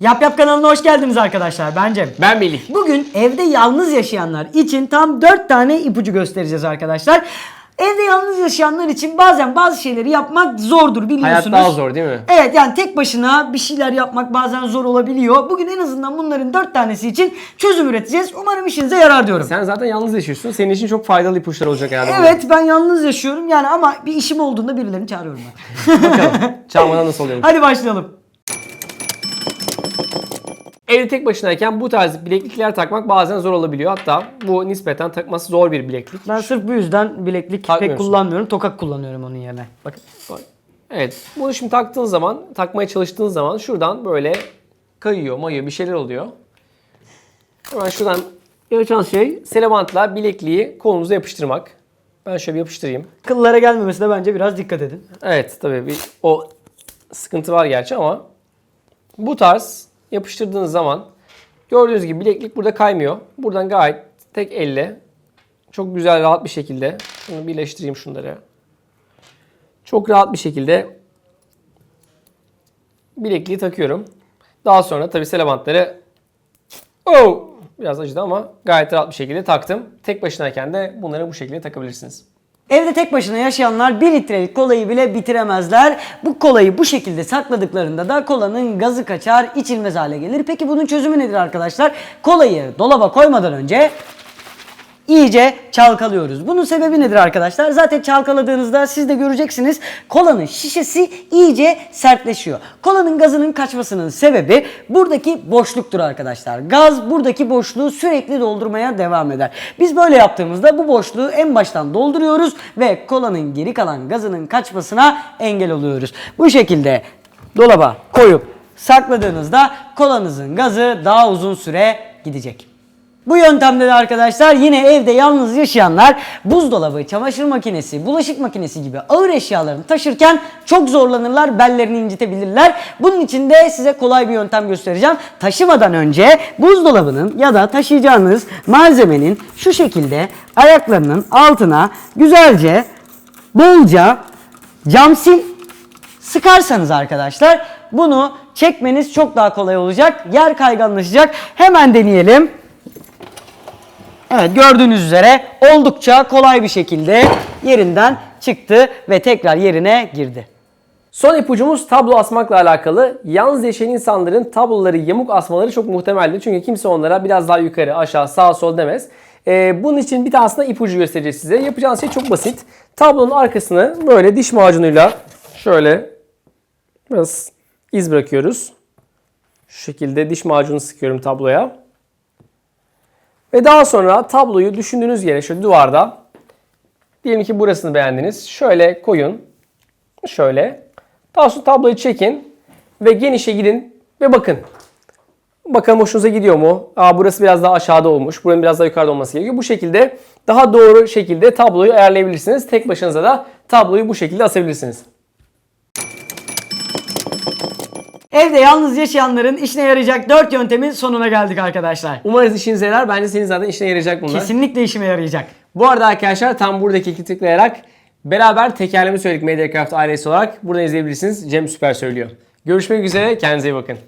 Yap Yap kanalına hoş geldiniz arkadaşlar. Ben Cem. Ben Melih. Bugün evde yalnız yaşayanlar için tam 4 tane ipucu göstereceğiz arkadaşlar. Evde yalnız yaşayanlar için bazen bazı şeyleri yapmak zordur biliyorsunuz. Hayat daha zor değil mi? Evet yani tek başına bir şeyler yapmak bazen zor olabiliyor. Bugün en azından bunların 4 tanesi için çözüm üreteceğiz. Umarım işinize yarar diyorum. Sen zaten yalnız yaşıyorsun. Senin için çok faydalı ipuçları olacak herhalde. Evet ben yalnız yaşıyorum yani ama bir işim olduğunda birilerini çağırıyorum ben. Bakalım. Çalmadan nasıl oluyormuş. Hadi başlayalım. Evde tek başınayken bu tarz bileklikler takmak bazen zor olabiliyor. Hatta bu nispeten takması zor bir bileklik. Ben sırf bu yüzden bileklik pek Takmıyorsun. kullanmıyorum. Tokak kullanıyorum onun yerine. Bakın. Bak. Evet. Bunu şimdi taktığın zaman, takmaya çalıştığın zaman şuradan böyle kayıyor, mayıyor, bir şeyler oluyor. Hemen şuradan yapacağın şey selebantla bilekliği kolunuza yapıştırmak. Ben şöyle bir yapıştırayım. Kıllara gelmemesine bence biraz dikkat edin. Evet tabii bir o sıkıntı var gerçi ama bu tarz yapıştırdığınız zaman gördüğünüz gibi bileklik burada kaymıyor. Buradan gayet tek elle çok güzel rahat bir şekilde şunu birleştireyim şunları. Çok rahat bir şekilde bilekliği takıyorum. Daha sonra tabii selebantları oh, biraz acıdı ama gayet rahat bir şekilde taktım. Tek başınayken de bunları bu şekilde takabilirsiniz. Evde tek başına yaşayanlar 1 litrelik kolayı bile bitiremezler. Bu kolayı bu şekilde sakladıklarında da kolanın gazı kaçar, içilmez hale gelir. Peki bunun çözümü nedir arkadaşlar? Kolayı dolaba koymadan önce iyice çalkalıyoruz. Bunun sebebi nedir arkadaşlar? Zaten çalkaladığınızda siz de göreceksiniz kolanın şişesi iyice sertleşiyor. Kolanın gazının kaçmasının sebebi buradaki boşluktur arkadaşlar. Gaz buradaki boşluğu sürekli doldurmaya devam eder. Biz böyle yaptığımızda bu boşluğu en baştan dolduruyoruz ve kolanın geri kalan gazının kaçmasına engel oluyoruz. Bu şekilde dolaba koyup sakladığınızda kolanızın gazı daha uzun süre gidecek. Bu yöntemde de arkadaşlar yine evde yalnız yaşayanlar buzdolabı, çamaşır makinesi, bulaşık makinesi gibi ağır eşyalarını taşırken çok zorlanırlar, bellerini incitebilirler. Bunun için de size kolay bir yöntem göstereceğim. Taşımadan önce buzdolabının ya da taşıyacağınız malzemenin şu şekilde ayaklarının altına güzelce bolca cam sil sıkarsanız arkadaşlar bunu çekmeniz çok daha kolay olacak. Yer kayganlaşacak. Hemen deneyelim. Evet gördüğünüz üzere oldukça kolay bir şekilde yerinden çıktı ve tekrar yerine girdi. Son ipucumuz tablo asmakla alakalı. Yalnız yaşayan insanların tabloları yamuk asmaları çok muhtemeldir. Çünkü kimse onlara biraz daha yukarı, aşağı, sağ, sol demez. Ee, bunun için bir tane aslında ipucu göstereceğiz size. Yapacağınız şey çok basit. Tablonun arkasını böyle diş macunuyla şöyle biraz iz bırakıyoruz. Şu şekilde diş macunu sıkıyorum tabloya. Ve daha sonra tabloyu düşündüğünüz yere şöyle duvarda diyelim ki burasını beğendiniz. Şöyle koyun. Şöyle. Daha sonra tabloyu çekin ve genişe gidin ve bakın. Bakalım hoşunuza gidiyor mu? Aa, burası biraz daha aşağıda olmuş. Buranın biraz daha yukarıda olması gerekiyor. Bu şekilde daha doğru şekilde tabloyu ayarlayabilirsiniz. Tek başınıza da tabloyu bu şekilde asabilirsiniz. Evde yalnız yaşayanların işine yarayacak 4 yöntemin sonuna geldik arkadaşlar. Umarız işinize yarar. Bence senin zaten işine yarayacak bunlar. Kesinlikle işime yarayacak. Bu arada arkadaşlar tam buradaki iki tıklayarak beraber tekerleme söyledik Mediacraft ailesi olarak. Buradan izleyebilirsiniz. Cem süper söylüyor. Görüşmek üzere. Kendinize iyi bakın.